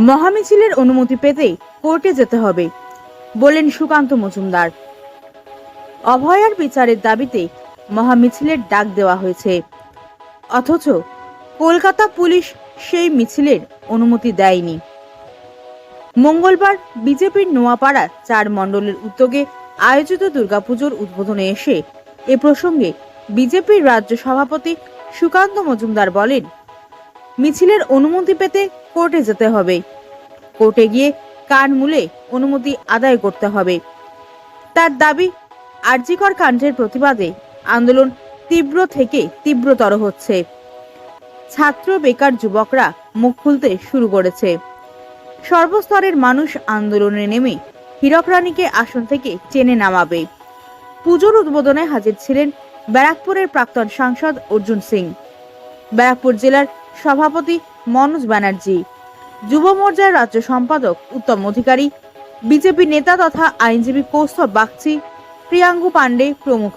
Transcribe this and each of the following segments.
মহামিছিলের অনুমতি পেতে কোর্টে যেতে হবে বললেন সুকান্ত মজুমদার। অভয়ার বিচারের দাবিতে মহামিছিলের ডাক দেওয়া হয়েছে। অথচ কলকাতা পুলিশ সেই মিছিলের অনুমতি দেয়নি। মঙ্গলবার বিজেপির নোয়াপাড়া চার মণ্ডলের উদ্যোগে আয়োজিত দুর্গাপুজোর উদ্বোধনে এসে এ প্রসঙ্গে বিজেপির রাজ্য সভাপতি সুকান্ত মজুমদার বলেন মিছিলের অনুমতি পেতে কোর্টে যেতে হবে। কোর্টে গিয়ে কান মুলে অনুমতি আদায় করতে হবে। তার দাবি, আরজিকর কাণ্ডের প্রতিবাদে আন্দোলন তীব্র থেকে তীব্রতর হচ্ছে। ছাত্র বেকার যুবকরা মুখ খুলতে শুরু করেছে। সর্বস্তরের মানুষ আন্দোলনে নেমে হীরক রানীকে আসন থেকে টেনে নামাবে। পুজোর উদ্বোধনে হাজির ছিলেন ব্যারাকপুরের প্রাক্তন সাংসদ অর্জুন সিং। ব্যারাকপুর জেলার সভাপতি মনোজ ব্যানার্জি যুব মোর্চার রাজ্য সম্পাদক উত্তম অধিকারী বিজেপি নেতা তথা আইনজীবী কৌস্তব বাগচি প্রিয়াঙ্গু পাণ্ডে প্রমুখ।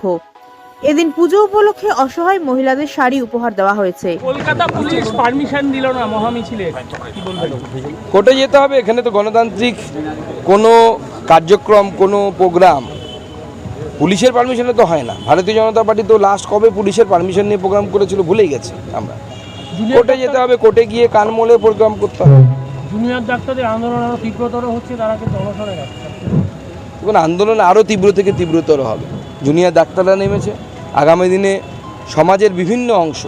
এদিন পুজো উপলক্ষে অসহায় মহিলাদের শাড়ি উপহার দেওয়া হয়েছে। কলকাতা পুলিশ পারমিশন দিল না মহামিছিলে। কি বলবেন? কোর্টে যেতে হবে এখানে তো গণতান্ত্রিক কোনো কার্যক্রম কোনো প্রোগ্রাম। পুলিশের পারমিশনে তো হয় না। ভারতীয় জনতা পার্টি তো লাস্ট কবে পুলিশের পারমিশন নিয়ে প্রোগ্রাম করেছিল ভুলেই গেছে আমরা। কোর্টে যেতে হবে কোর্টে গিয়ে কান মলে প্রোগ্রাম করতে হবে। জুনিয়র ডাক্তারদের আন্দোলন আরও তীব্রতর হচ্ছে তারা কিন্তু অনশনে যাচ্ছে। এখন আন্দোলন আরও তীব্র থেকে তীব্রতর হবে। জুনিয়র ডাক্তাররা নেমেছে। আগামী দিনে সমাজের বিভিন্ন অংশ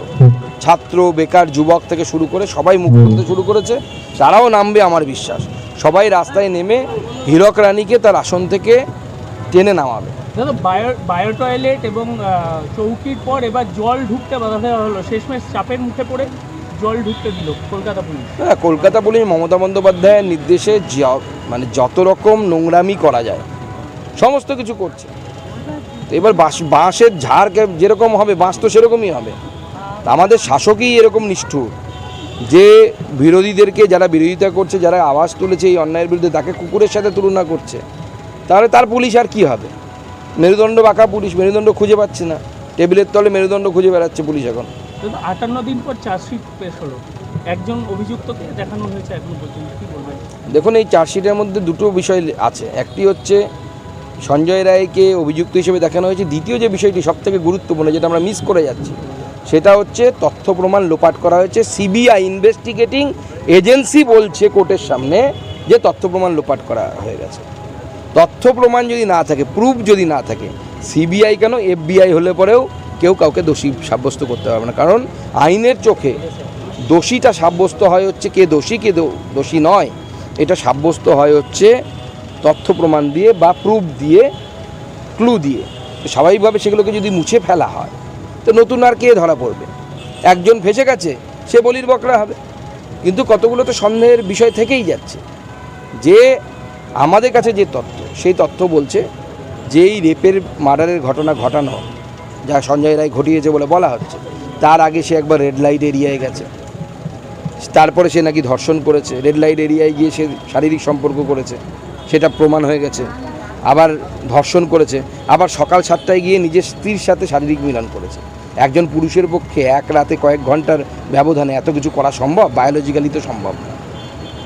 ছাত্র বেকার যুবক থেকে শুরু করে সবাই মুখ খুলতে শুরু করেছে। তারাও নামবে আমার বিশ্বাস। সবাই রাস্তায় নেমে হীরক রানীকে তার আসন থেকে টেনে নামাবে। দাদা, বায়ো বায়ো টয়লেট এবং চৌকির পর এবার জল ঢুকতে বাধা দেওয়া হলো। শেষমেশ চাপের মুখে পড়ে জল ঢুকতে দিল কলকাতা পুলিশ। হ্যাঁ কলকাতা পুলিশ, মমতা বন্দ্যোপাধ্যায়ের নির্দেশে মানে যত রকম নোংরামি করা যায়, সমস্ত কিছু করছে। এবার বাঁশ, বাঁশের ঝাড় কে- যেরকম হবে, বাঁশ তো সেরকমই হবে। আমাদের শাসকই এরকম নিষ্ঠুর, যে বিরোধীদেরকে যারা বিরোধিতা করছে, যারা আওয়াজ তুলেছে এই অন্যায়ের বিরুদ্ধে, তাকে কুকুরের সাথে তুলনা করছে। তাহলে তার পুলিশ আর কি হবে? মেরুদণ্ড বাঁকা পুলিশ মেরুদণ্ড খুঁজে পাচ্ছে না। টেবিলের তলে মেরুদণ্ড খুঁজে বেড়াচ্ছে পুলিশ এখন। আটান্ন দিন পর চার্জশিট পেশ হলো। একজন অভিযুক্তকে দেখানো হয়েছে এখনও পর্যন্ত। কি বলবেন? দেখুন এই চার্জশিটের মধ্যে দুটো বিষয় আছে। একটি হচ্ছে সঞ্জয় রায়কে অভিযুক্ত হিসেবে দেখানো হয়েছে। দ্বিতীয় যে বিষয়টি সবথেকে গুরুত্বপূর্ণ যেটা আমরা মিস করে যাচ্ছি সেটা হচ্ছে তথ্য প্রমাণ লোপাট করা হয়েছে। সিবিআই ইনভেস্টিগেটিং এজেন্সি বলছে কোর্টের সামনে যে তথ্য প্রমাণ লোপাট করা হয়ে গেছে। তথ্য প্রমাণ যদি না থাকে প্রুফ যদি না থাকে সিবিআই কেন এফবিআই হলে পরেও কেউ কাউকে দোষী সাব্যস্ত করতে পারবে না। কারণ আইনের চোখে দোষীটা সাব্যস্ত হয় হচ্ছে কে দোষী কে দোষী নয়। এটা সাব্যস্ত হয় হচ্ছে তথ্য প্রমাণ দিয়ে বা প্রুফ দিয়ে ক্লু দিয়ে। স্বাভাবিকভাবে সেগুলোকে যদি মুছে ফেলা হয়, তো নতুন আর কে ধরা পড়বে? একজন ফেসে গেছে, সে বলির বকরা হবে। কিন্তু কতগুলো তো সন্দেহের বিষয় থেকেই যাচ্ছে। যে আমাদের কাছে যে তথ্য, সেই তথ্য বলছে যে এই রেপের মার্ডারের ঘটনা ঘটানো, যা সঞ্জয় রায় ঘটিয়েছে বলে বলা হচ্ছে, তার আগে সে একবার রেড লাইট এরিয়ায় গেছে। তারপরে সে নাকি ধর্ষণ করেছে রেড লাইট এরিয়ায় গিয়ে সে শারীরিক সম্পর্ক করেছে, সেটা প্রমাণ হয়ে গেছে, আবার ধর্ষণ করেছে, আবার সকাল সাতটায় গিয়ে নিজের স্ত্রীর সাথে শারীরিক মিলন করেছে। একজন পুরুষের পক্ষে এক রাতে কয়েক ঘণ্টার ব্যবধানে এত কিছু করা সম্ভব? বায়োলজিক্যালি তো সম্ভব না।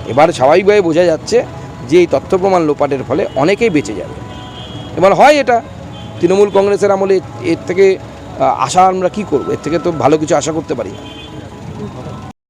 এবার স্বাভাবিকভাবে বোঝা যাচ্ছে যে এই তথ্য প্রমাণ লোপাটের ফলে অনেকেই বেঁচে যাবে। এবার হয় এটা, তৃণমূল কংগ্রেসের আমলে এর থেকে আশা আমরা কি করব? এর থেকে তো ভালো কিছু আশা করতে পারি না।